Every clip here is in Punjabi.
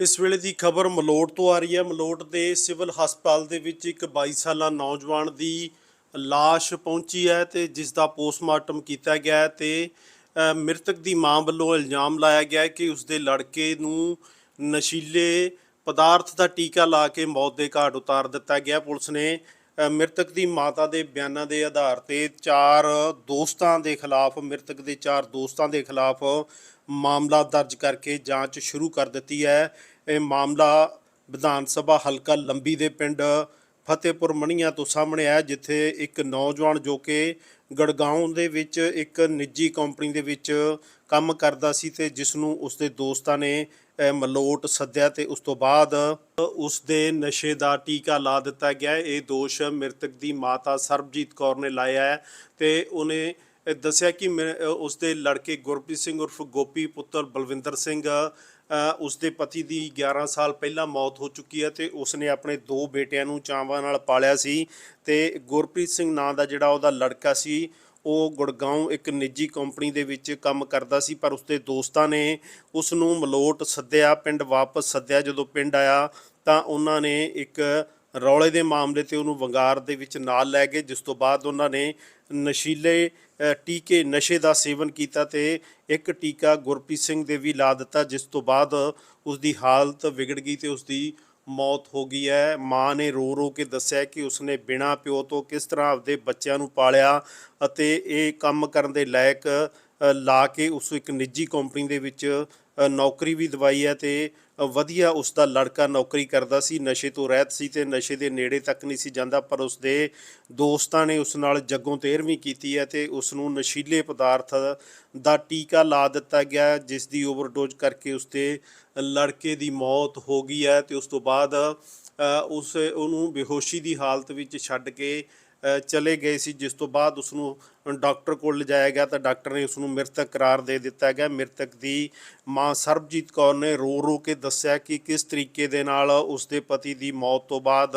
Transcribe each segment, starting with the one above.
ਇਸ ਵੇਲੇ ਦੀ ਖਬਰ ਮਲੋਟ ਤੋਂ ਆ ਰਹੀ ਹੈ। ਮਲੋਟ ਦੇ ਸਿਵਲ ਹਸਪਤਾਲ ਦੇ ਵਿੱਚ ਇੱਕ 22 ਸਾਲਾ ਨੌਜਵਾਨ ਦੀ ਲਾਸ਼ ਪਹੁੰਚੀ ਹੈ ਤੇ ਜਿਸ ਦਾ ਪੋਸਟਮਾਰਟਮ ਕੀਤਾ ਗਿਆ ਹੈ ਤੇ ਮ੍ਰਿਤਕ ਦੀ ਮਾਂ ਵੱਲੋਂ ਇਲਜ਼ਾਮ ਲਾਇਆ ਗਿਆ ਹੈ ਕਿ ਉਸਦੇ ਲੜਕੇ ਨੂੰ ਨਸ਼ੀਲੇ ਪਦਾਰਥ ਦਾ ਟੀਕਾ ਲਾ ਕੇ ਮੌਤ ਦੇ ਘਾਟ ਉਤਾਰ ਦਿੱਤਾ ਗਿਆ। ਪੁਲਿਸ ਨੇ ਮ੍ਰਿਤਕ ਦੀ ਮਾਤਾ ਦੇ ਬਿਆਨਾਂ ਦੇ ਆਧਾਰ ਤੇ ਚਾਰ ਦੋਸਤਾਂ ਦੇ ਖਿਲਾਫ, ਮ੍ਰਿਤਕ ਦੇ ਚਾਰ ਦੋਸਤਾਂ ਦੇ ਖਿਲਾਫ ਮਾਮਲਾ ਦਰਜ ਕਰਕੇ ਜਾਂਚ ਸ਼ੁਰੂ ਕਰ ਦਿੱਤੀ ਹੈ। ਇਹ ਮਾਮਲਾ ਵਿਧਾਨ ਸਭਾ ਹਲਕਾ ਲੰਬੀ ਦੇ ਪਿੰਡ ਫਤਿਹਪੁਰ ਮਣੀਆਂ ਤੋਂ ਸਾਹਮਣੇ ਆਇਆ, ਜਿੱਥੇ ਇੱਕ ਨੌਜਵਾਨ ਜੋ ਕਿ ਗੜਗਾਉਂ ਦੇ ਵਿੱਚ ਇੱਕ ਨਿੱਜੀ ਕੰਪਨੀ ਦੇ ਵਿੱਚ ਕੰਮ ਕਰਦਾ ਸੀ ਤੇ ਜਿਸ ਨੂੰ ਉਸਦੇ ਦੋਸਤਾਂ ਨੇ ਮਲੋਟ ਸੱਦਿਆ ਤੇ ਉਸ ਤੋਂ ਬਾਅਦ ਉਸ ਦੇ ਨਸ਼ੇ ਦਾ ਟੀਕਾ ਲਾ ਦਿੱਤਾ ਗਿਆ ਇਹ ਦੋਸ਼ ਮ੍ਰਿਤਕ ਦੀ ਮਾਤਾ ਸਰਬਜੀਤ ਕੌਰ ਨੇ ਲਾਇਆ ਹੈ ਤੇ ਉਹਨੇ ਦੱਸਿਆ ਕਿ ਮੈਂ- ਅ, ਉਸਦੇ ਲੜਕੇ ਗੁਰਪ੍ਰੀਤ ਸਿੰਘ ਉਰਫ ਗੋਪੀ ਪੁੱਤਰ ਬਲਵਿੰਦਰ ਸਿੰਘ ਅ, ਉਸਦੇ ਪਤੀ ਦੀ 11 ਸਾਲ ਪਹਿਲਾਂ ਮੌਤ ਹੋ ਚੁੱਕੀ ਹੈ ਤੇ ਉਸਨੇ ਆਪਣੇ ਦੋ ਬੇਟਿਆਂ ਨੂੰ ਚਾਵਾਂ ਨਾਲ ਪਾਲਿਆ ਸੀ ਤੇ ਗੁਰਪ੍ਰੀਤ ਸਿੰਘ ਨਾਂ ਦਾ ਜਿਹੜਾ ਉਹਦਾ ਲੜਕਾ ਸੀ ਉਹ ਗੁੜਗਾਉਂ ਇੱਕ ਨਿੱਜੀ ਕੰਪਨੀ ਦੇ ਵਿੱਚ ਕੰਮ ਕਰਦਾ ਸੀ, ਪਰ ਉਸਦੇ ਦੋਸਤਾਂ ਨੇ ਉਸ ਨੂੰ ਮਲੋਟ ਸੱਦਿਆ, ਪਿੰਡ ਵਾਪਸ ਸੱਦਿਆ। ਜਦੋਂ ਪਿੰਡ ਆਇਆ ਤਾਂ ਉਹਨਾਂ ਨੇ ਇੱਕ ਰੌਲੇ ਦੇ ਮਾਮਲੇ ਤੇ ਉਹਨੂੰ ਵੰਗਾਰ ਦੇ ਵਿੱਚ ਨਾਲ ਲੈ ਗਏ, ਜਿਸ ਤੋਂ ਬਾਅਦ ਉਹਨਾਂ ਨੇ ਨਸ਼ੀਲੇ ਟੀਕੇ, ਨਸ਼ੇ ਦਾ ਸੇਵਨ ਕੀਤਾ ਤੇ ਇੱਕ ਟੀਕਾ ਗੁਰਪ੍ਰੀਤ ਸਿੰਘ ਦੇ ਵੀ ਲਾ ਦਿੱਤਾ, ਜਿਸ ਤੋਂ ਬਾਅਦ ਉਸ ਦੀ ਹਾਲਤ ਵਿਗੜ ਗਈ ਤੇ ਉਸ ਦੀ ਮੌਤ ਹੋ ਗਈ ਹੈ। ਮਾਂ ਨੇ ਰੋ ਰੋ ਕੇ ਦੱਸਿਆ ਕਿ ਉਸਨੇ ਬਿਨਾਂ ਪਿਓ ਤੋਂ ਕਿਸ ਤਰ੍ਹਾਂ ਆਪਦੇ ਬੱਚਿਆਂ ਨੂੰ ਪਾਲਿਆ ਅਤੇ ਇਹ ਕੰਮ ਕਰਨ ਦੇ ਲਾਇਕ ਲਾ ਕੇ ਉਸ ਇੱਕ ਨਿੱਜੀ ਕੰਪਨੀ ਦੇ ਵਿੱਚ ਨੌਕਰੀ ਵੀ ਦਵਾਈ ਹੈ ਤੇ ਵਧੀਆ ਉਸ ਦਾ ਲੜਕਾ ਨੌਕਰੀ ਕਰਦਾ ਸੀ, ਨਸ਼ੇ ਤੋਂ ਰਹਿਤ ਸੀ ਤੇ ਨਸ਼ੇ ਦੇ ਨੇੜੇ ਤੱਕ ਨਹੀਂ ਸੀ ਜਾਂਦਾ, ਪਰ ਉਸ ਦੇ ਦੋਸਤਾਂ ਨੇ ਉਸ ਨਾਲ ਜੱਗੋਂ ਤੇਰਵੀਂ ਕੀਤੀ ਹੈ ਤੇ ਉਸ ਨੂੰ ਨਸ਼ੀਲੇ ਪਦਾਰਥ ਦਾ ਟੀਕਾ ਲਾ ਦਿੱਤਾ ਗਿਆ, ਜਿਸ ਦੀ ਓਵਰਡੋਜ਼ ਕਰਕੇ ਉਸ ਦੇ ਲੜਕੇ ਦੀ ਮੌਤ ਹੋ ਗਈ ਹੈ ਤੇ ਉਸ ਤੋਂ ਬਾਅਦ ਉਸ, ਉਹਨੂੰ ਬੇਹੋਸ਼ੀ ਦੀ ਹਾਲਤ ਵਿੱਚ ਛੱਡ ਕੇ ਚਲੇ ਗਏ ਸੀ, ਜਿਸ ਤੋਂ ਬਾਅਦ ਉਸ ਨੂੰ ਡਾਕਟਰ ਕੋਲ ਲਿਜਾਇਆ ਗਿਆ ਤਾਂ ਡਾਕਟਰ ਨੇ ਉਸ ਨੂੰ ਮ੍ਰਿਤਕ ਕਰਾਰ ਦੇ ਦਿੱਤਾ ਗਿਆ। ਮ੍ਰਿਤਕ ਦੀ ਮਾਂ ਸਰਬਜੀਤ ਕੌਰ ਨੇ ਰੋ ਰੋ ਕੇ ਦੱਸਿਆ ਕਿ ਕਿਸ ਤਰੀਕੇ ਦੇ ਨਾਲ ਉਸ ਦੇ ਪਤੀ ਦੀ ਮੌਤ ਤੋਂ ਬਾਅਦ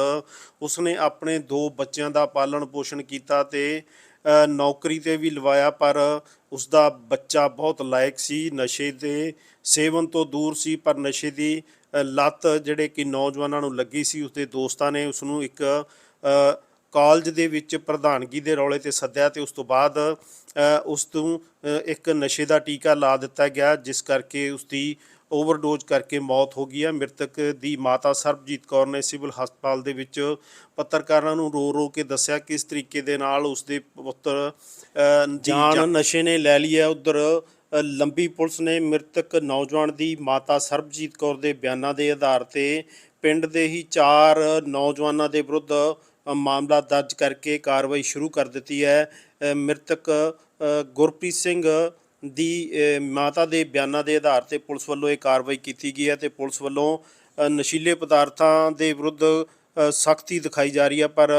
ਉਸਨੇ ਆਪਣੇ ਦੋ ਬੱਚਿਆਂ ਦਾ ਪਾਲਣ ਪੋਸ਼ਣ ਕੀਤਾ ਤੇ ਨੌਕਰੀ ਤੇ ਵੀ ਲਵਾਇਆ, ਪਰ ਉਸ ਦਾ ਬੱਚਾ ਬਹੁਤ ਲਾਇਕ ਸੀ। ਨਸ਼ੇ ਦੇ ਸੇਵਨ ਤੋਂ ਦੂਰ ਸੀ, ਪਰ ਨਸ਼ੇ ਦੀ ਲੱਤ ਜਿਹੜੇ ਕਿ ਨੌਜਵਾਨਾਂ ਨੂੰ ਲੱਗੀ ਸੀ, ਉਸਦੇ ਦੋਸਤਾਂ ਨੇ ਉਸ ਨੂੰ ਇੱਕ ਕਾਲਜ ਦੇ ਵਿੱਚ ਪ੍ਰਧਾਨਗੀ ਦੇ ਰੌਲੇ ਤੇ ਸੱਦਿਆ ਤੇ ਉਸ ਤੋਂ ਬਾਅਦ ਉਸ ਤੋਂ ਇੱਕ ਨਸ਼ੇ ਦਾ ਟੀਕਾ ਲਾ ਦਿੱਤਾ ਗਿਆ ਜਿਸ ਕਰਕੇ ਉਸ ਦੀ ਓਵਰਡੋਜ਼ ਕਰਕੇ ਮੌਤ ਹੋ ਗਈ ਹੈ। ਮ੍ਰਿਤਕ ਦੀ ਮਾਤਾ ਸਰਬਜੀਤ ਕੌਰ ਨੇ ਸਿਵਲ ਹਸਪਤਾਲ ਦੇ ਵਿੱਚ ਪੱਤਰਕਾਰਾਂ ਨੂੰ ਰੋ ਰੋ ਕੇ ਦੱਸਿਆ ਕਿਸ ਤਰੀਕੇ ਦੇ ਨਾਲ ਉਸ ਦੇ ਪੁੱਤਰ ਜਾਨ ਨਸ਼ੇ ਨੇ ਲੈ ਲਈ ਹੈ। ਉਧਰ ਲੰਬੀ ਪੁਲਿਸ ਨੇ ਮ੍ਰਿਤਕ ਨੌਜਵਾਨ ਦੀ ਮਾਤਾ ਸਰਬਜੀਤ ਕੌਰ ਦੇ ਬਿਆਨਾਂ ਦੇ ਆਧਾਰ ਤੇ ਪਿੰਡ ਦੇ ਹੀ ਚਾਰ ਨੌਜਵਾਨਾਂ ਦੇ ਵਿਰੁੱਧ ਮਾਮਲਾ ਦਰਜ ਕਰਕੇ ਕਾਰਵਾਈ ਸ਼ੁਰੂ ਕਰ ਦਿੱਤੀ ਹੈ। ਮ੍ਰਿਤਕ ਗੁਰਪ੍ਰੀਤ ਸਿੰਘ ਦੀ ਮਾਤਾ ਦੇ ਬਿਆਨਾਂ ਦੇ ਆਧਾਰ ਤੇ ਪੁਲਿਸ ਵੱਲੋਂ ਇਹ ਕਾਰਵਾਈ ਕੀਤੀ ਗਈ ਹੈ ਤੇ ਪੁਲਿਸ ਵੱਲੋਂ ਨਸ਼ੀਲੇ ਪਦਾਰਥਾਂ ਦੇ ਵਿਰੁੱਧ ਸਖਤੀ ਦਿਖਾਈ ਜਾ ਰਹੀ ਹੈ। ਪਰ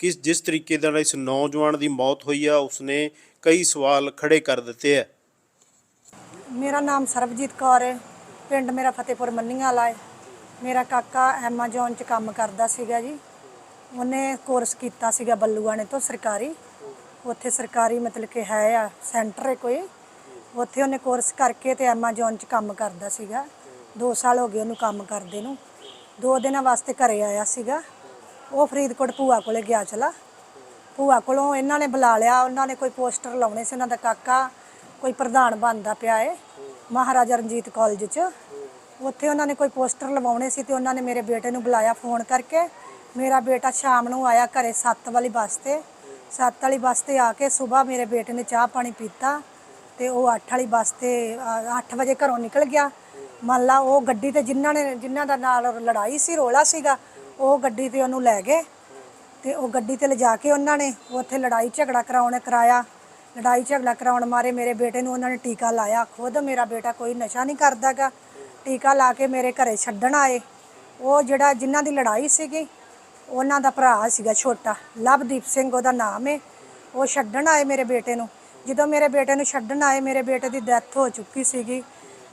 ਕਿਸ, ਜਿਸ ਤਰੀਕੇ ਨਾਲ ਇਸ ਨੌਜਵਾਨ ਦੀ ਮੌਤ ਹੋਈ ਆ ਉਸਨੇ ਕਈ ਸਵਾਲ ਖੜੇ ਕਰ ਦਿੱਤੇ ਹੈ। ਮੇਰਾ ਨਾਮ ਸਰਬਜੀਤ ਕੌਰ ਹੈ। ਪਿੰਡ ਮੇਰਾ ਫਤਿਹਪੁਰ ਮੰਨੀਆਂ ਵਾਲਾ ਹੈ। ਮੇਰਾ ਕਾਕਾ ਐਮਾਜ਼ੋਨ 'ਚ ਕੰਮ ਕਰਦਾ ਸੀਗਾ ਜੀ। ਉਹਨੇ ਕੋਰਸ ਕੀਤਾ ਸੀਗਾ ਬੱਲੂਆਣੇ ਤੋਂ ਸਰਕਾਰੀ। ਉੱਥੇ ਸਰਕਾਰੀ ਮਤਲਬ ਕਿ ਹੈ ਆ ਸੈਂਟਰ ਹੈ ਕੋਈ। ਉੱਥੇ ਉਹਨੇ ਕੋਰਸ ਕਰਕੇ ਤੇ ਐਮਾਜ਼ੋਨ 'ਚ ਕੰਮ ਕਰਦਾ ਸੀਗਾ। 2 ਸਾਲ ਹੋ ਗਏ ਉਹਨੂੰ ਕੰਮ ਕਰਦੇ ਨੂੰ। ਦੋ ਦਿਨਾਂ ਵਾਸਤੇ ਘਰੇ ਆਇਆ ਸੀਗਾ। ਉਹ ਫਰੀਦਕੋਟ ਭੂਆ ਕੋਲੇ ਗਿਆ ਚਲਾ। ਭੂਆ ਕੋਲੋਂ ਇਹਨਾਂ ਨੇ ਬੁਲਾ ਲਿਆ। ਉਹਨਾਂ ਨੇ ਕੋਈ ਪੋਸਟਰ ਲਾਉਣੇ ਸੀ ਉਹਨਾਂ ਦਾ ਕਾਕਾ। ਕੋਈ ਪ੍ਰਧਾਨ ਬਣਦਾ ਪਿਆ ਏ, ਮਹਾਰਾਜਾ ਰਣਜੀਤ ਕਾਲਜ 'ਚ। ਉੱਥੇ ਉਹਨਾਂ ਨੇ ਕੋਈ ਪੋਸਟਰ ਲਵਾਉਣੇ ਸੀ ਤੇ ਉਹਨਾਂ ਨੇ ਮੇਰੇ ਬੇਟੇ ਨੂੰ ਬੁਲਾਇਆ ਫੋਨ ਕਰਕੇ। ਮੇਰਾ ਬੇਟਾ ਸ਼ਾਮ ਨੂੰ ਆਇਆ ਘਰੇ 7 ਵਾਲੀ ਬੱਸ ਤੇ। 7 ਵਾਲੀ ਬੱਸ ਤੇ ਆ ਕੇ ਸਵੇਰ ਮੇਰੇ ਬੇਟੇ ਨੇ ਚਾਹ ਪਾਣੀ ਪੀਤਾ ਤੇ ਉਹ 8 ਵਾਲੀ ਬੱਸ ਤੇ 8 ਵਜੇ ਘਰੋਂ ਨਿਕਲ ਗਿਆ। ਮੰਨ ਲਾ ਉਹ ਗੱਡੀ ਤੇ ਜਿਨ੍ਹਾਂ ਨੇ ਜਿਨ੍ਹਾਂ ਦਾ ਨਾਲ ਲੜਾਈ ਸੀ, ਰੋਲਾ ਸੀਗਾ, ਉਹ ਗੱਡੀ ਤੇ ਉਹਨੂੰ ਲੈ ਗਏ ਤੇ ਉਹ ਗੱਡੀ ਤੇ ਲਿਜਾ ਕੇ ਉਹਨਾਂ ਨੇ ਉੱਥੇ ਲੜਾਈ ਝਗੜਾ ਕਰਾਉਣ ਕਰਾਇਆ। ਲੜਾਈ ਝਗੜਾ ਕਰਾਉਣ ਮਾਰੇ ਮੇਰੇ ਬੇਟੇ ਨੂੰ ਉਹਨਾਂ ਨੇ ਟੀਕਾ ਲਾਇਆ। ਖੁਦ ਮੇਰਾ ਬੇਟਾ ਕੋਈ ਨਸ਼ਾ ਨਹੀਂ ਕਰਦਾਗਾ ਟੀਕਾ ਲਾ ਕੇ ਮੇਰੇ ਘਰੇ ਛੱਡਣ ਆਏ। ਉਹ ਜਿਹੜਾ ਜਿਨ੍ਹਾਂ ਦੀ ਲੜਾਈ ਸੀਗੀ ਉਹਨਾਂ ਦਾ ਭਰਾ ਸੀਗਾ ਛੋਟਾ, ਲਵਦੀਪ ਸਿੰਘ ਉਹਦਾ ਨਾਮ ਹੈ ਉਹ ਛੱਡਣ ਆਏ ਮੇਰੇ ਬੇਟੇ ਨੂੰ। ਜਦੋਂ ਮੇਰੇ ਬੇਟੇ ਨੂੰ ਛੱਡਣ ਆਏ, ਮੇਰੇ ਬੇਟੇ ਦੀ ਡੈਥ ਹੋ ਚੁੱਕੀ ਸੀਗੀ।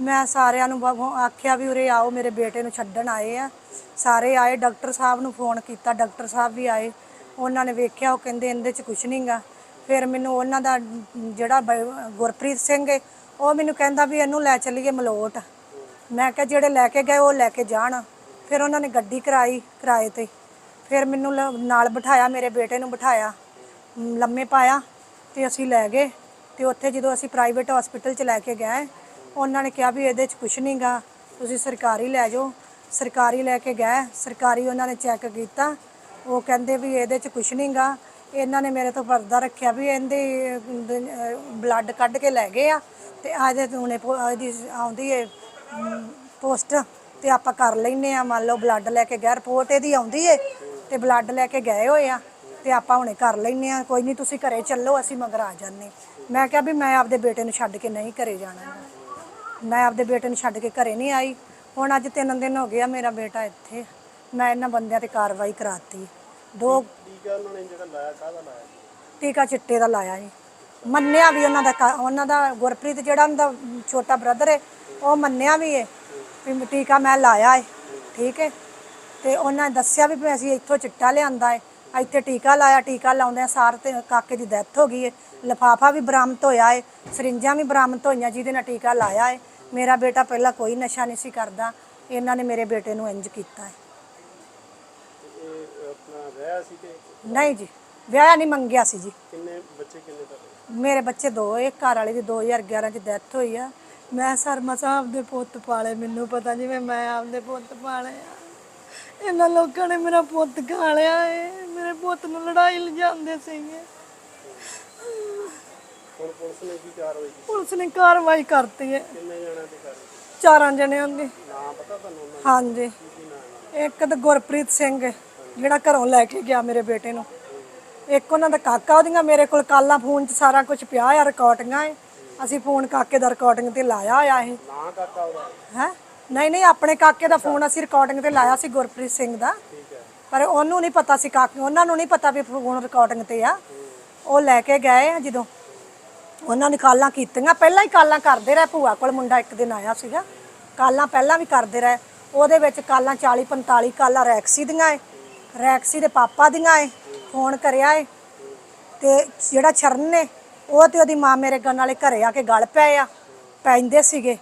ਮੈਂ ਸਾਰਿਆਂ ਨੂੰ ਬ- ਆਖਿਆ ਵੀ ਉਰੇ ਆਓ, ਮੇਰੇ ਬੇਟੇ ਨੂੰ ਛੱਡਣ ਆਏ ਆ। ਸਾਰੇ ਆਏ, ਡਾਕਟਰ ਸਾਹਿਬ ਨੂੰ ਫੋਨ ਕੀਤਾ, ਡਾਕਟਰ ਸਾਹਿਬ ਵੀ ਆਏ। ਉਹਨਾਂ ਨੇ ਵੇਖਿਆ, ਉਹ ਕਹਿੰਦੇ ਇਹਦੇ 'ਚ ਕੁਝ ਨਹੀਂਗਾ ਫਿਰ ਮੈਨੂੰ ਉਹਨਾਂ ਦਾ ਜਿਹੜਾ ਬ- ਗੁਰਪ੍ਰੀਤ ਸਿੰਘ ਹੈ ਉਹ ਮੈਨੂੰ ਕਹਿੰਦਾ ਵੀ ਇਹਨੂੰ ਲੈ ਚੱਲੀਏ ਮਲੋਟ। ਮੈਂ ਕਿਹਾ, ਜਿਹੜੇ ਲੈ ਕੇ ਗਏ, ਉਹ ਲੈ ਕੇ ਜਾਣ। ਫਿਰ ਉਹਨਾਂ ਨੇ ਗੱਡੀ ਕਰਾਈ ਕਿਰਾਏ ਤੇ। ਫਿਰ ਮੈਨੂੰ ਲ- ਨਾਲ ਬਿਠਾਇਆ ਮੇਰੇ ਬੇਟੇ ਨੂੰ ਬਿਠਾਇਆ ਮ, ਲੰਮੇ ਪਾਇਆ ਤੇ ਅਸੀਂ ਲੈ ਗਏ ਤੇ ਉੱਥੇ ਜਦੋਂ ਅਸੀਂ ਪ੍ਰਾਈਵੇਟ ਹਸਪੀਟਲ 'ਚ ਲੈ ਕੇ ਗਏ ਉਹਨਾਂ ਨੇ ਕਿਹਾ ਵੀ ਇਹਦੇ 'ਚ ਕੁਝ ਨਹੀਂਗਾ ਤੁਸੀਂ ਸਰਕਾਰੀ ਲੈ ਜਾਓ। ਸਰਕਾਰੀ ਲੈ ਕੇ ਗਏ ਸਰਕਾਰੀ ਉਹਨਾਂ ਨੇ ਚੈੱਕ ਕੀਤਾ ਉਹ ਕਹਿੰਦੇ ਵੀ ਇਹਦੇ 'ਚ ਕੁਝ ਨਹੀਂਗਾ ਇਹਨਾਂ ਨੇ ਮੇਰੇ ਤੋਂ ਪਰਦਾ ਰੱਖਿਆ ਵੀ ਇਹਦੇ ਬਲੱਡ ਕੱਢ ਕੇ ਲੈ ਗਏ ਆ ਤੇ ਆਜੇ ਹੁਣੇ ਪੋ- ਇਹਦੀ ਆਉਂਦੀ ਏ ਪੋਸਟ ਤੇ ਆਪਾਂ ਕਰ ਲੈਨੇ ਆ ਮੰਨ ਲਓ ਬਲੱਡ ਲੈ ਕੇ ਗਿਆ ਰਿਪੋਰਟ ਇਹਦੀ ਆਉਂਦੀ ਏ ਤੇ ਬਲੱਡ ਲੈ ਕੇ ਗਏ ਹੋਏ ਆ ਤੇ ਆਪਾਂ ਹੁਣੇ ਕਰ ਲੈਨੇ ਆ। ਕੋਈ ਨਹੀਂ ਤੁਸੀਂ ਘਰੇ ਚੱਲੋ ਅਸੀਂ ਮਗਰ ਆ ਜਾਂਦੇ। ਮੈਂ ਕਿਹਾ ਵੀ ਮੈਂ ਆਪਦੇ ਬੇਟੇ ਨੂੰ ਛੱਡ ਕੇ ਨਹੀਂ ਘਰੇ ਜਾਣਾ। ਮੈਂ ਆਪਦੇ ਬੇਟੇ ਨੂੰ ਛੱਡ ਕੇ ਘਰੇ ਨਹੀਂ ਆਈ। ਹੁਣ ਅੱਜ ਤਿੰਨ ਦਿਨ ਹੋ ਗਏ ਆ ਮੇਰਾ ਬੇਟਾ ਇੱਥੇ। ਮੈਂ ਇਹਨਾਂ ਬੰਦਿਆਂ ਤੇ ਕਾਰਵਾਈ ਕਰਾਤੀ। ਦੋ ਟੀਕਾ ਉਹਨਾਂ ਨੇ ਜਿਹੜਾ ਲਾਇਆ ਕਾਹਦਾ ਲਾਇਆ? ਟੀਕਾ ਚਿੱਟੇ ਦਾ ਲਾਇਆ ਜੀ ਮੰਨਿਆ ਵੀ ਉਹਨਾਂ ਦਾ ਉਹਨਾਂ ਦਾ ਗੁਰਪ੍ਰੀਤ ਜਿਹੜਾ ਉਹਨਾਂ ਦਾ ਛੋਟਾ ਬ੍ਰਦਰ ਹੈ ਉਹ ਮੰਨਿਆ ਵੀ ਹੈ ਵੀ ਟੀਕਾ ਮੈਂ ਲਾਇਆ ਹੈ ਠੀਕ ਹੈ ਤੇ ਉਹਨਾਂ ਨੇ ਦੱਸਿਆ ਵੀ ਵੀ ਅਸੀਂ ਇੱਥੋਂ ਚਿੱਟਾ ਲਿਆਂਦਾ ਹੈ ਇੱਥੇ ਟੀਕਾ ਲਾਇਆ ਟੀਕਾ ਲਾਉਂਦੇ ਸਾਰ ਤੇ ਕਾਕੇ ਦੀ ਡੈਥ ਹੋ ਗਈ ਹੈ ਲਫਾਫਾ ਵੀ ਬਰਾਮਦ ਹੋਇਆ ਹੈ ਸਰਿੰਜਾਂ ਵੀ ਬਰਾਮਦ ਹੋਈਆਂ ਜਿਹਦੇ ਨਾਲ ਟੀਕਾ ਲਾਇਆ ਹੈ ਮੇਰਾ ਬੇਟਾ ਪਹਿਲਾਂ ਕੋਈ ਨਸ਼ਾ ਨਹੀਂ ਸੀ ਕਰਦਾ ਇਹਨਾਂ ਨੇ ਮੇਰੇ ਬੇਟੇ ਨੂੰ ਇੰਜ ਕੀਤਾ ਹੈ ਇਹ ਆਪਣਾ ਵਿਆਹ ਸੀ ਕਿ ਨਹੀਂ ਜੀ ਵਿਆਹ ਨਹੀਂ ਮੰਗਿਆ ਸੀ ਜੀ। ਕਿੰਨੇ ਬੱਚੇ ਕਿੰਨੇ ਤੁਹਾਡੇ ਮੇਰੇ ਬੱਚੇ ਦੋ ਇੱਕ ਘਰ ਵਾਲੇ ਦੀ 2011 ਚ ਡੈਥ ਹੋਈ ਆ। ਮੈਂ ਸਰਮਾ ਸਾਹਿਬ ਦੇ ਪੁੱਤ ਪਾਲੇ ਮੈਨੂੰ ਪਤਾ ਜਿਵੇਂ ਮੈਂ ਆਪਦੇ ਪੁੱਤ ਪਾਲੇ ਆ। ਇਹਨਾਂ ਲੋਕਾਂ ਨੇ ਮੇਰਾ ਪੁੱਤ ਖਾ ਲਿਆ ਏ। ਮੇਰੇ ਪੁੱਤ ਨੂੰ ਲੜਾਈ ਲਿਜਾਂਦੇ ਸੀਗੇ। ਹੁਣ ਪੁਲਿਸ ਨੇ ਕੀ ਕਾਰਵਾਈ ਕੀਤੀ? ਪੁਲਿਸ ਨੇ ਕਾਰਵਾਈ ਕਰਤੀ ਹੈ ਕਿੰਨੇ ਜਣਾਂ ਦੀ ਕਾਰਵਾਈ ਚਾਰਾਂ ਜਣਿਆਂ ਦੀ। ਨਾਮ ਪਤਾ ਤੁਹਾਨੂੰ ਉਹਨਾਂ ਹਾਂਜੀ। ਇੱਕ ਤਾਂ ਗੁਰਪ੍ਰੀਤ ਸਿੰਘ ਜਿਹੜਾ ਘਰੋਂ ਲੈ ਕੇ ਗਿਆ ਮੇਰੇ ਬੇਟੇ ਨੂੰ। ਇੱਕ ਉਹਨਾਂ ਦਾ ਕਾਕਾ ਉਹਦੀਆਂ ਮੇਰੇ ਕੋਲ ਕਾਲਾਂ ਫੋਨ 'ਚ ਸਾਰਾ ਕੁਝ ਪਿਆ ਆ ਰਿਕਾਰਡਿੰਗਾਂ ਏ। ਅਸੀਂ ਫੋਨ ਕਾਕੇ ਦਾ ਰਿਕਾਰਡਿੰਗ ਤੇ ਲਾਇਆ ਹੋਇਆ ਇਹ। ਨਾਂ ਕਾਕਾ ਉਹਦਾ? ਹੈ? ਨਹੀਂ ਨਹੀਂ ਆਪਣੇ ਕਾਕੇ ਦਾ ਫੋਨ ਅਸੀਂ ਰਿਕਾਰਡਿੰਗ ਤੇ ਲਾਇਆ ਸੀ ਗੁਰਪ੍ਰੀਤ ਸਿੰਘ ਦਾ। ਪਰ ਉਹਨੂੰ ਨਹੀਂ ਪਤਾ ਸੀ ਕਾਕੇ ਉਹਨਾਂ ਨੂੰ ਨਹੀਂ ਪਤਾ ਵੀ ਫੋਨ ਰਿਕਾਰਡਿੰਗ ਤੇ ਆ। ਉਹ ਲੈ ਕੇ ਗਏ ਆ ਜਦੋਂ। ਉਹਨਾਂ ਨੇ ਕਾਲਾਂ ਕੀਤੀਆਂ। ਪਹਿਲਾਂ ਹੀ ਕਾਲਾਂ ਕਰਦੇ ਰਹੇ ਭੂਆ ਕੋਲ ਮੁੰਡਾ ਇੱਕ ਦਿਨ ਆਇਆ ਸੀਗਾ। ਕਾਲਾਂ ਪਹਿਲਾਂ ਵੀ ਕਰਦੇ ਰਹੇ। ਉਹਦੇ ਵਿੱਚ ਕਾਲਾਂ 40 45 ਕਾਲਾਂ ਰੈਕਸੀ ਦੀਆਂ ਏ। ਰੈਕਸੀ ਦੇ ਪਾਪਾ ਦੀਆਂ ਏ। ਫੋਨ ਕਰਿਆ ਏ। ਤੇ ਜਿਹੜਾ ਚਰਨ ਨੇ ਉਹ ਤੇ ਉਹਦੀ ਮਾਂ ਮੇਰੇ ਗਨ ਵਾਲੇ ਘਰੇ ਆ ਕੇ ਗਲ ਪਏ ਆ। ਪੈਂਦੇ ਸੀਗੇ।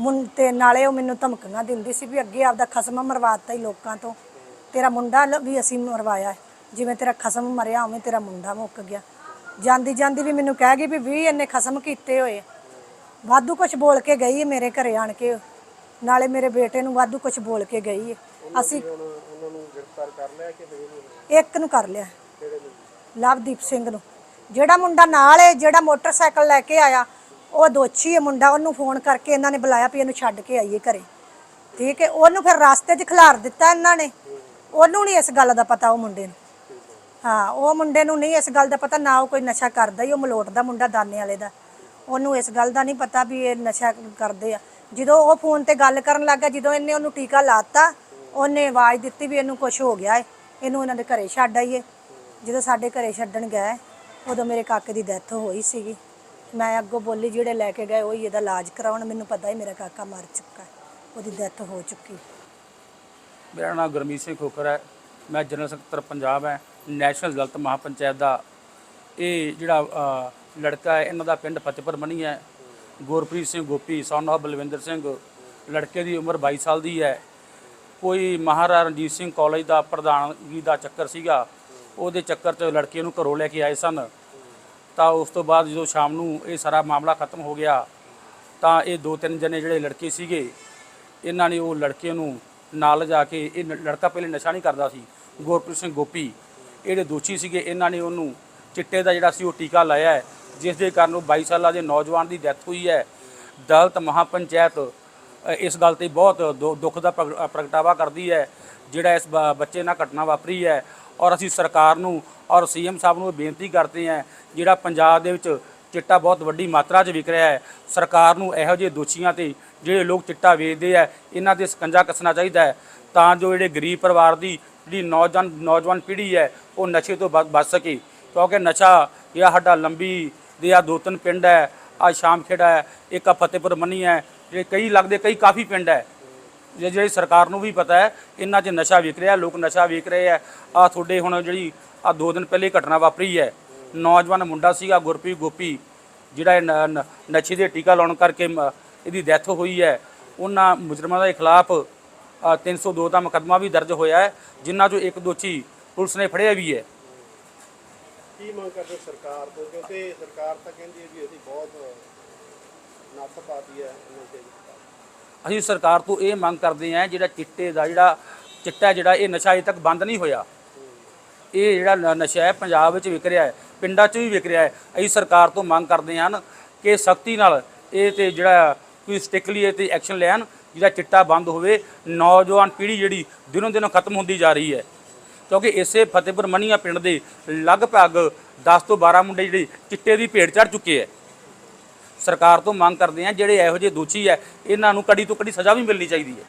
ਮੁੰ ਤੇ ਨਾਲੇ ਉਹ ਮੈਨੂੰ ਧਮਕੀਆਂ ਦਿੰਦੀ ਸੀ ਵੀ ਅੱਗੇ ਆਪਦਾ ਖਸਮ ਮਰਵਾਤਾ ਹੀ ਲੋਕਾਂ ਤੋਂ। ਤੇਰਾ ਮੁੰਡਾ ਲ- ਵੀ ਅਸੀਂ ਮਰਵਾਇਆ ਹੈ। ਜਿਵੇਂ ਤੇਰਾ ਖਸਮ ਮਰਿਆ ਉਵੇਂ ਤੇਰਾ ਮੁੰਡਾ ਮੁੱਕ ਗਿਆ। ਜਾਂਦੀ ਜਾਂਦੀ ਵੀ ਮੈਨੂੰ ਕਹਿ ਗਈ ਵੀ 20 ਇਹਨੇ ਖਸਮ ਕੀਤੇ ਹੋਏ ਆ। ਵਾਧੂ ਕੁਝ ਬੋਲ ਕੇ ਗਈ ਹੈ ਮੇਰੇ ਘਰੇ ਆਣ ਕੇ। ਨਾਲੇ ਮੇਰੇ ਬੇਟੇ ਨੂੰ ਵਾਧੂ ਕੁਝ ਬੋਲ ਕੇ ਗਈ ਹੈ ਅਸੀਂ ਹੁਣ ਉਹਨਾਂ ਨੂੰ ਗ੍ਰਿਫਤਾਰ ਕਰ ਲਿਆ ਕਿ ਨਹੀਂ? ਉਹਨੂੰ? ਇੱਕ ਨੂੰ ਕਰ ਲਿਆ। ਕਿਹੜੇ ਨੂੰ? ਲਵਦੀਪ ਸਿੰਘ ਨੂੰ। ਜਿਹੜਾ ਮੁੰਡਾ ਨਾਲ ਹੈ ਜਿਹੜਾ ਮੋਟਰਸਾਈਕਲ ਲੈ ਕੇ ਆਇਆ ਉਹ ਦੋਚੀ ਹੈ ਮੁੰਡਾ, ਉਹਨੂੰ ਫੋਨ ਕਰਕੇ ਇਹਨਾਂ ਨੇ ਬੁਲਾਇਆ ਵੀ ਇਹਨੂੰ ਛੱਡ ਕੇ ਆਈਏ ਘਰੇ। ਠੀਕ ਹੈ, ਉਹਨੂੰ ਫਿਰ ਰਾਸਤੇ 'ਚ ਖਿਲਾਰ ਦਿੱਤਾ ਇਹਨਾਂ ਨੇ। ਉਹਨੂੰ ਨਹੀਂ ਇਸ ਗੱਲ ਦਾ ਪਤਾ ਉਹ ਮੁੰਡੇ ਨੂੰ। ਹਾਂ, ਉਹ ਮੁੰਡੇ ਨੂੰ ਨਹੀਂ ਇਸ ਗੱਲ ਦਾ ਪਤਾ, ਨਾ ਉਹ ਕੋਈ ਨਸ਼ਾ ਕਰਦਾ ਹੀ, ਉਹ ਮਲੋਟ ਦਾ ਮੁੰਡਾ ਦਾਨੇ ਵਾਲੇ ਦਾ। ਉਹਨੂੰ ਇਸ ਗੱਲ ਦਾ ਨਹੀਂ ਪਤਾ ਵੀ ਇਹ ਨਸ਼ਾ ਕਰਦੇ ਆ। ਜਦੋਂ ਉਹ ਫੋਨ ਤੇ ਗੱਲ ਕਰਨ ਲੱਗਾ ਜਦੋਂ ਇਹਨੇ ਉਹਨੂੰ ਟੀਕਾ ਲਾਤਾ, ਉਹਨੇ ਆਵਾਜ਼ ਦਿੱਤੀ ਵੀ ਇਹਨੂੰ ਕੁਝ ਹੋ ਗਿਆ ਏ, ਇਹਨੂੰ ਇਹਨਾਂ ਦੇ ਘਰੇ ਛੱਡ ਆਈਏ। ਜਦੋਂ ਸਾਡੇ ਘਰੇ ਛੱਡਣ ਗਏ, ਉਦੋਂ ਮੇਰੇ ਕਾਕੇ ਦੀ ਡੈਥ ਹੋਈ ਸੀਗੀ। ਮੈਂ ਅੱਗੋਂ ਬੋਲੀ, ਜਿਹੜੇ ਲੈ ਕੇ ਗਏ, ਉਹੀ ਇਹਦਾ ਇਲਾਜ ਕਰਾਉਣ। ਮੈਨੂੰ ਪਤਾ ਹੀ, ਮੇਰਾ ਕਾਕਾ ਮਰ ਚੁੱਕਾ ਉਹਦੀ ਡੈਥ ਹੋ ਚੁੱਕੀ। ਮੇਰਾ ਨਾਮ ਗੁਰਮੀਤ ਸਿੰਘ ਖੋਖਰ ਹੈ। ਮੈਂ ਜਨਰਲ ਸਕੱਤਰ ਪੰਜਾਬ ਹੈ। ਨੈਸ਼ਨਲ ਦਲਿਤ ਮਹਾਪੰਚਾਇਤ ਦਾ ਇਹ ਜਿਹੜਾ ਲੜਕਾ ਹੈ, ਇਹਨਾਂ ਦਾ ਪਿੰਡ ਫਤਿਹਪੁਰ ਮਣੀ ਹੈ। ਗੁਰਪ੍ਰੀਤ ਸਿੰਘ ਗੋਪੀ ਸਨ of ਬਲਵਿੰਦਰ ਸਿੰਘ। ਲੜਕੇ ਦੀ ਉਮਰ 22 ਸਾਲ ਦੀ ਹੈ। ਕੋਈ ਮਹਾਰਾਜਾ ਰਣਜੀਤ ਸਿੰਘ ਕਾਲਜ ਦਾ ਪ੍ਰਧਾਨਗੀ ਦਾ ਚੱਕਰ ਸੀਗਾ। ਉਹਦੇ ਚੱਕਰ 'ਚ ਲੜਕੇ ਨੂੰ ਘਰੋਂ ਲੈ ਕੇ ਆਏ ਸਨ। ਤਾਂ ਉਸ ਤੋਂ ਬਾਅਦ ਜਦੋਂ ਸ਼ਾਮ ਨੂੰ ਇਹ ਸਾਰਾ ਮਾਮਲਾ ਖਤਮ ਹੋ ਗਿਆ ਤਾਂ ਇਹ ਦੋ ਤਿੰਨ ਜਣੇ ਜਿਹੜੇ ਲੜਕੇ ਸੀਗੇ ਇਹਨਾਂ ਨੇ ਉਹ ਲੜਕੇ ਨੂੰ ਨਾਲ ਲਿਜਾ ਕੇ ਇਹ ਨ- ਲੜਕਾ ਪਹਿਲੇ ਨਸ਼ਾ ਨਹੀਂ ਕਰਦਾ ਸੀ ਗੁਰਪ੍ਰੀਤ ਸਿੰਘ ਗੋਪੀ। ਇਹ ਜਿਹੜੇ ਦੋਸ਼ੀ ਸੀਗੇ ਇਹਨਾਂ ਨੇ ਉਹਨੂੰ ਚਿੱਟੇ ਦਾ ਜਿਹੜਾ ਸੀ ਉਹ ਟੀਕਾ ਲਾਇਆ ਜਿਸ ਦੇ ਕਾਰਨ ਉਹ 22 ਸਾਲਾਂ ਦੇ ਨੌਜਵਾਨ ਦੀ ਡੈਥ ਹੋਈ ਹੈ। ਦਲਤ ਮਹਾਪੰਚਾਇਤ ਅ, ਇਸ ਗੱਲ ਤੇ ਬਹੁਤ ਦੁ- ਦੁੱਖ ਦਾ ਪ੍ਰਗ- ਪ੍ਰਗਟਾਵਾ ਕਰਦੀ ਹੈ ਜਿਹੜਾ ਇਸ ਬ- ਬੱਚੇ ਨਾਲ ਘਟਨਾ ਵਾਪਰੀ ਹੈ। ਔਰ ਅਸੀਂ ਸਰਕਾਰ ਨੂੰ ਔਰ ਸੀਐਮ ਸਾਹਿਬ ਨੂੰ ਇਹ ਬੇਨਤੀ ਕਰਦੇ ਹਾਂ, ਜਿਹੜਾ ਪੰਜਾਬ ਦੇ ਵਿੱਚ ਚਿੱਟਾ ਬਹੁਤ ਵੱਡੀ ਮਾਤਰਾ 'ਚ ਵਿਕ ਰਿਹਾ ਹੈ, ਸਰਕਾਰ ਨੂੰ ਇਹੋ ਜਿਹੇ ਦੋਸ਼ੀਆਂ ਤੇ ਜਿਹੜੇ ਲੋਕ ਚਿੱਟਾ ਵੇਚਦੇ ਆ, ਇਹਨਾਂ ਤੇ ਸਕੰਜਾ ਕੱਸਣਾ ਚਾਹੀਦਾ ਹੈ। ਤਾਂ ਜੋ ਜਿਹੜੇ ਗਰੀਬ ਪਰਿਵਾਰ ਦੀ ਜਿਹੜੀ ਨੌਜਵਾਨ ਨੌਜਵਾਨ ਪੀੜ੍ਹੀ ਹੈ, ਉਹ ਨਸ਼ੇ ਤੋਂ ਬ- ਬਚ ਸਕੇ। ਕਿਉਂਕਿ ਨਸ਼ਾ ਇਹ ਸਾਡਾ ਲੰਬੀ ਦੇ ਆ ਦੋ ਤਿੰਨ ਪਿੰਡ ਹੈ, ਆ ਸ਼ਾਮਖੇੜਾ ਹੈ, ਇੱਕ ਆ ਫਤਿਹਪੁਰ ਮੰਨੀ ਹੈ, ਜਿਹੜੇ ਕਈ ਲੱਗਦੇ ਕਈ ਕਾਫੀ ਪਿੰਡ ਹੈ। ਜੇ ਜਿਹੜੀ ਸਰਕਾਰ ਨੂੰ ਵੀ ਪਤਾ ਹੈ ਇਹਨਾਂ 'ਚ ਨਸ਼ਾ ਵਿਕ ਰਿਹਾ ਲੋਕ ਨਸ਼ਾ ਵੇਚ ਰਹੇ ਆ ਆ ਤੁਹਾਡੇ ਹੁਣ ਜਿਹੜੀ ਆ ਦੋ ਦਿਨ ਪਹਿਲੇ ਘਟਨਾ ਵਾਪਰੀ ਹੈ। ਨੌਜਵਾਨ ਮੁੰਡਾ ਸੀਗਾ ਗੁਰਪ੍ਰੀਤ ਗੋਪੀ ਜਿਹੜਾ ਨਸ਼ੇ ਦੇ ਟੀਕਾ ਲਾਉਣ ਕਰਕੇ ਇਹਦੀ ਡੈਥ ਹੋਈ ਹੈ। ਉਹਨਾਂ ਮੁਜਰਮਾਂ ਦੇ ਖਿਲਾਫ ਅ, 302 ਦਾ ਮੁਕੱਦਮਾ ਵੀ ਦਰਜ ਹੋਇਆ ਹੈ ਜਿਨ੍ਹਾਂ ਚੋਂ ਇੱਕ ਦੋਸ਼ੀ ਪੁਲਿਸ ਨੇ ਫੜਿਆ ਵੀ ਹੈ। ਕੀ ਮੰਗ ਕਰਦੇ ਸਰਕਾਰ ਤੋਂ? ਕਿਉਂਕਿ ਸਰਕਾਰ ਤਾਂ ਕਹਿੰਦੀ ਹੈ ਵੀ ਅਸੀਂ ਬਹੁਤ ਨੱਥ ਪਾਤੀ ਹੈ ਨਸ਼ੇ ਦੀ ਅਸੀਂ ਸਰਕਾਰ ਤੋਂ ਇਹ ਮੰਗ ਕਰਦੇ ਹਾਂ ਜਿਹੜਾ ਚਿੱਟੇ ਦਾ ਜਿਹੜਾ ਚਿੱਟਾ ਜਿਹੜਾ ਇਹ ਨਸ਼ਾ ਅਜੇ ਤੱਕ ਬੰਦ ਨਹੀਂ ਹੋਇਆ। ਇਹ ਜਿਹੜਾ ਨ- ਨਸ਼ਾ ਹੈ, ਪੰਜਾਬ ਵਿੱਚ ਵਿਕ ਰਿਹਾ ਹੈ, ਪਿੰਡਾਂ 'ਚ ਵੀ ਵਿਕ ਰਿਹਾ ਹੈ। ਅਸੀਂ ਸਰਕਾਰ ਤੋਂ ਮੰਗ ਕਰਦੇ ਹਾਂ ਕਿ ਸਖਤੀ ਨਾਲ ਇਹ ਤੇ ਜਿਹੜਾ ਕੋਈ ਸਟ੍ਰਿਕਟਲੀ ਇਹ ਤੇ ਐਕਸ਼ਨ ਲੈਣ, ਜਿਹੜਾ ਚਿੱਟਾ ਬੰਦ ਹੋਵੇ। ਨੌਜਵਾਨ ਪੀੜ੍ਹੀ ਜਿਹੜੀ ਦਿਨੋਂ ਦਿਨੋਂ ਖਤਮ ਹੁੰਦੀ ਜਾ ਰਹੀ ਹੈ। ਕਿਉਂਕਿ ਇਸੇ ਫਤਿਹਪੁਰ ਮਨੀਆ ਪਿੰਡ ਦੇ ਲਗਭਗ 10 ਤੋਂ 12 ਮੁੰਡੇ ਜਿਹੜੇ ਚਿੱਟੇ ਦੀ ਭੇਟ ਚੜ ਚੁੱਕੇ ਹੈ। ਸਰਕਾਰ ਤੋਂ ਮੰਗ ਕਰਦੇ ਹਾਂ ਜਿਹੜੇ ਇਹੋ ਜਿਹੇ ਦੋਸ਼ੀ ਹੈ ਇਹਨਾਂ ਨੂੰ ਕੜੀ ਤੋਂ ਕੜੀ ਸਜ਼ਾ ਵੀ ਮਿਲਣੀ ਚਾਹੀਦੀ ਹੈ।